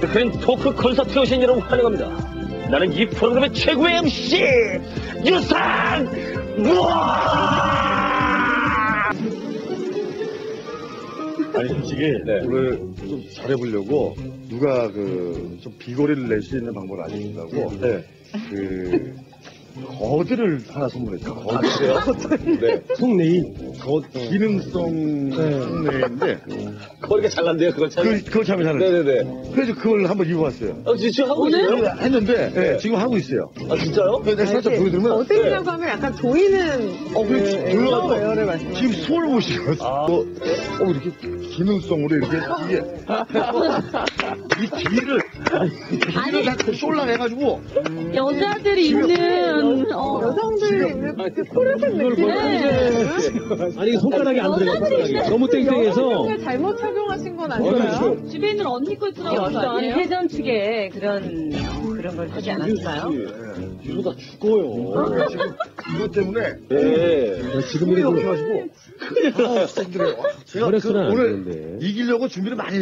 그린 토크 콘서트 오신 여러분 환영합니다. 나는 이 프로그램의 최고의 MC 유산 우와! 아니 솔직히 네. 오늘 좀 잘해보려고 누가 그 좀 비거리를 낼 수 있는 방법을 알려준다고 네. 그 거드를 하나 선물했죠. 거드. 네. 속내인 거 기능성 속내인데 머리가 잘난데요, 그걸 참. 그 그거 참 잘해. 네네네. 그래서 그걸 한번 입어봤어요. 아, 지금 하고 계세요? 했는데 네. 지금 하고 있어요. 아, 진짜요? 내가 살짝 보여드리면 어색이라고 하면 약간 보이는 어, 그렇지. 그 돌아가고. 에어를 말씀하시는 지금 손을 보시고 아. 어, 어 이렇게 기능성으로 이렇게 이게 이 뒤를 뒤를 다 쏠라 해가지고 여자들이 입는 어, 입는 그 코르셋 느낌 아니 손가락이 안 들어가 손가락이 너무 땡땡해서 잘못 착용하신 건 아닌가요? 집에 있는 언니 거 어떤 아니에요? 회전 측에 그런 그런 걸 하지 않았을까요? 이러다 죽어요. 지금 이것 때문에 네. 지금이라도 이렇게 해가지고 아, 힘들어요. 제가 그 오늘 이기려고 준비를 많이